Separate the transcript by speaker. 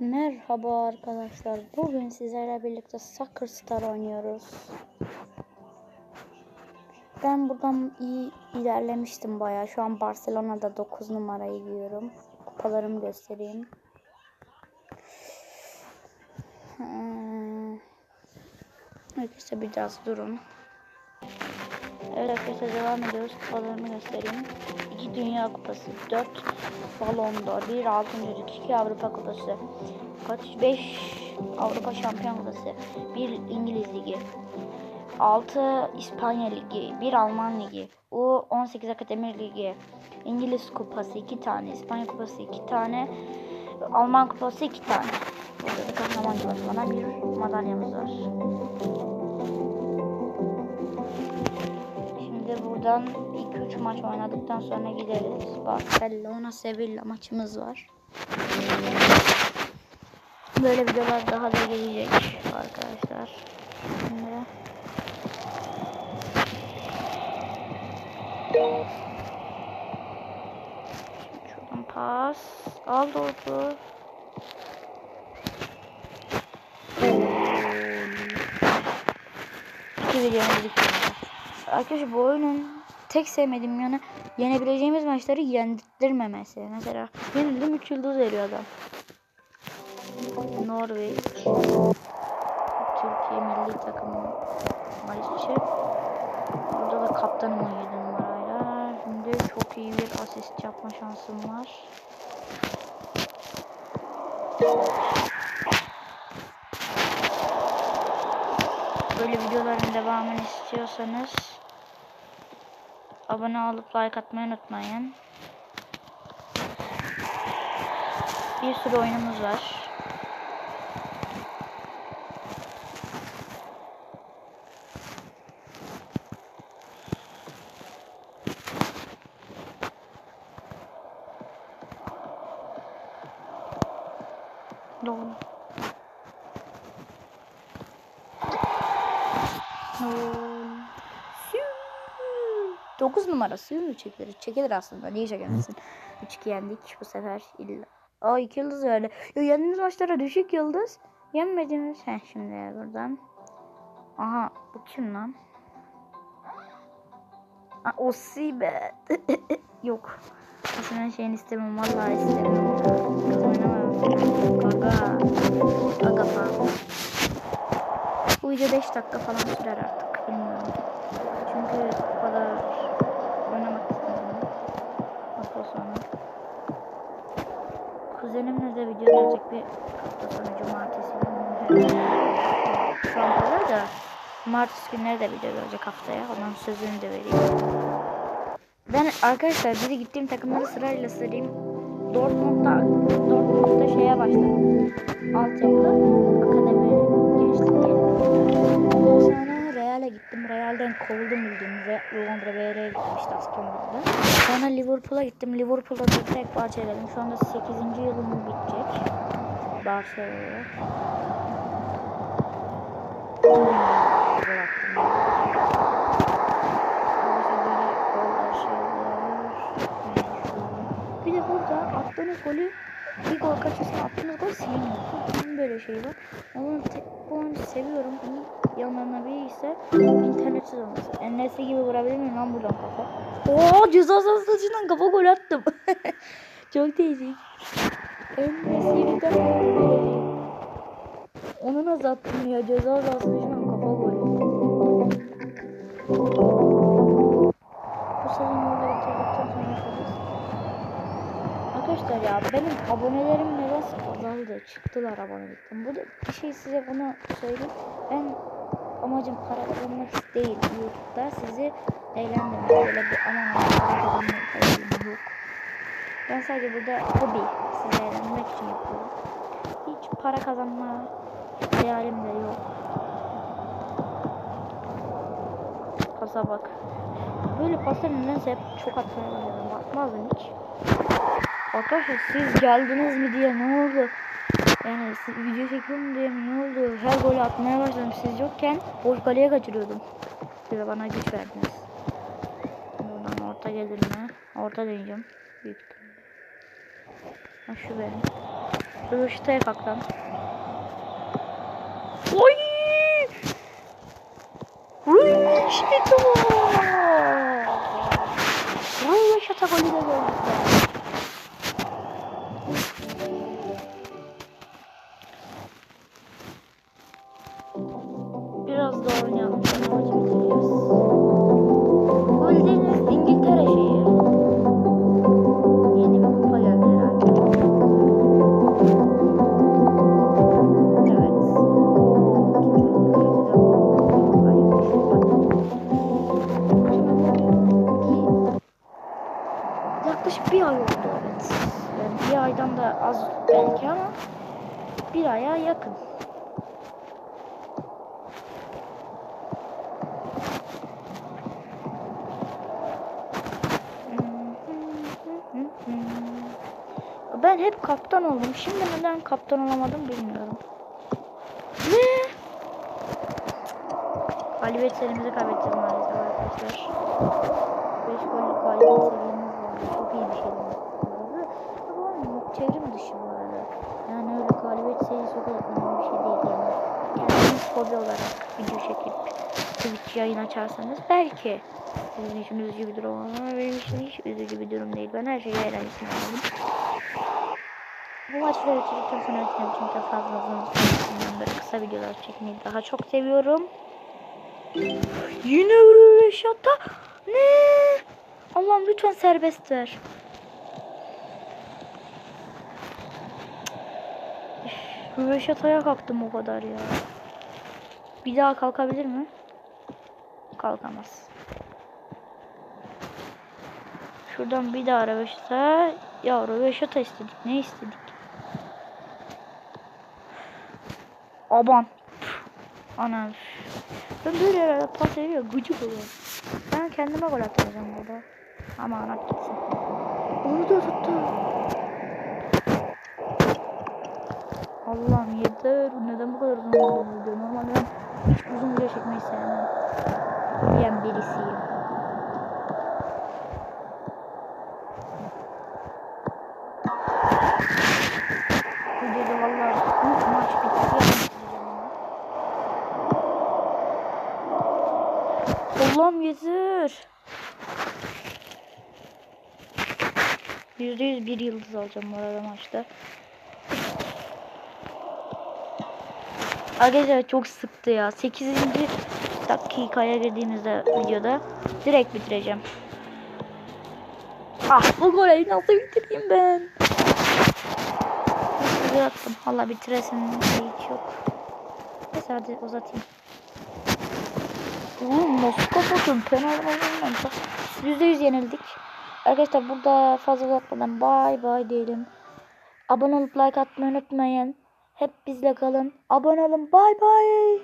Speaker 1: Merhaba arkadaşlar. Bugün sizlerle birlikte Soccer Star oynuyoruz. Ben buradan iyi ilerlemiştim bayağı. Şu an Barcelona'da 9 numarayı giyiyorum. Kupalarımı göstereyim. Hmm. Biraz durun. Evet arkadaşlar devam ediyoruz. Kupalarımı göstereyim. 2 Dünya Kupası, 4 Ballon d'Or, 1 Altın Yüzük, 2 Avrupa Kupası, kaç 5 Avrupa Şampiyon Kupası, 1 İngiliz Ligi, 6 İspanya Ligi, 1 Alman Ligi, U18 Akademi Ligi, İngiliz Kupası 2 tane, İspanya Kupası 2 tane, Alman Kupası 2 tane. Burada da kahraman bana bir madalyamız var. Buradan 2-3 maç oynadıktan sonra gideriz. Barcelona Sevilla maçımız var. Böyle videolar daha da gelecek arkadaşlar. Şimdi şuradan pas. Al topu. İki videomuz bitiyor. Arkadaşlar bu oyunun tek sevmediğim yanı yenebileceğimiz maçları yendirmemesi. Mesela yenildim 3 yıldız veriyor adam. Norveç. Türkiye milli takımı maçı. Burada da kaptanım 17 numarayla. Şimdi çok iyi bir asist yapma şansım var. Böyle videoların devamını istiyorsanız abone olup like atmayı unutmayın. Bir sürü oyunumuz var. Doğru. Gol. Sü. 9 numarası çekilir. Çekilir aslında. Niye çekemezsin? 3-2 yendik bu sefer. İlla. Aa 2 yıldız öyle. Yo yendiğimiz maçlara düşük yıldız. Yenmediğimiz. Heh şimdi buradan. Aha bu kim lan? Aa Osibe. Yok. Aslında şeyini istemiyorum. Vallahi istemiyorum. Oynamam. Gaga. Gaga falan. Bu video 5 dakika falan sürer artık. Bilmiyorum. Çünkü bu kadar oynamak istedim. Hafta sonu. Kuzenimle de video gelecek bir hafta sonu cumartesi günü. Şu an böyle da cumartesi günleri de video gelecek haftaya. Onun sözünü de vereyim. Ben arkadaşlar biri gittiğim takımları sırayla sırayım. Dortmund'da Dortmund'da şeye başladım. Altyapı akademi. Sonra Real'e gittim. Real'den kovuldum bildiğiniz Londra BR'ye gittim işte Astonville'da. Sonra Liverpool'a gittim. Liverpool'da da tek parça eledim. Şu anda 8. yılım bitecek. Attım. Bir de burada attığınız golü bir gol kaçırsa attığınız gol siliniyor. Bunun böyle şey var. Onu te- bu oyunu seviyorum. İse internetsiz olması. Ennesi gibi vurabilir miyim lan buradan kafa? Oo ceza sahasından kafa gol attım. Çok değişik. Ennesi bir de onu nasıl attım ya ceza sahasından kafa gol. Bu sezon burada bitirdikten sonra. Arkadaşlar ya benim abonelerim azaldı. Çıktılar abonelikten. Bu da bir şey size bunu söyleyeyim. Ben amacım para kazanmak değil. YouTube'da sizi eğlendirmek. Böyle bir aman para hayalim yok. Ben sadece burada hobi. Sizi eğlendirmek için yapıyorum. Hiç para kazanma hayalim de yok. Pasa bak. Böyle paslar nedense hep çok atmaya başladım. Bakmazdım hiç. Arkadaşlar siz geldiniz mi diye ne oldu? Yani video çekiyorum diye ne oldu? Her golü atmaya başladım. Siz yokken boş kaleye kaçırıyordum. Siz de bana güç verdiniz. Buradan orta gelir mi? Orta deneyeceğim. Büyük. Ha şu benim. Röveşataya kalk lan. Oy! Röveşata! Röveşata golü de gördük aydan da az belki ama bir aya yakın. Ben hep kaptan oldum. Şimdi neden kaptan olamadım bilmiyorum. Ne? Galibiyet serimizi kaybettik maalesef arkadaşlar. 5 gollük galibiyet var. Çok iyi bir şey bu arada. Dışı bu arada. Yani öyle galibiyet serisi o kadar önemli bir şey değil yani. Kendiniz hobi olarak video çekip Twitch yayın açarsanız belki sizin için üzücü bir durum ama benim için hiç üzücü bir durum değil. Ben her şeyi eğlencesine aldım. Bu maçları bitirdikten sonra etkilemek için de fazla uzun böyle kısa videolar çekmeyi daha çok seviyorum. Yine röveşata. Ne? Allah'ım lütfen serbest ver. Röveşataya kalktım o kadar ya. Bir daha kalkabilir mi? Kalkamaz. Şuradan bir daha röveşata. Ya röveşata istedik. Ne istedik? Püh. Anam. Ben böyle yerlerde pas veriyor. Gıcık oluyor. Ben kendime gol atacağım burada. Ama anat gitsin. Onu da tuttu. Allah'ım yeter. Neden bu kadar uzun video? Normalde ben hiç uzun video çekmeyi sevmem. Yiyen birisiyim. Videoda vallahi bu maç bitti. Allah'ım yeter. Yüzde yüz bir yıldız alacağım bu arada maçta. Arkadaşlar çok sıktı ya. 8. dakikaya girdiğimizde videoda direkt bitireceğim. Ah bu golü nasıl bitireyim ben? Nasıl attım. Valla bitiresin hiç yok. Neyse hadi uzatayım. Oğlum Moskova'nın penaltılarından çok %100 yenildik. Arkadaşlar burada fazla uzatmadan bay bay diyelim. Abone olup like atmayı unutmayın. Hep bizle kalın. Abone olun. Bay bay.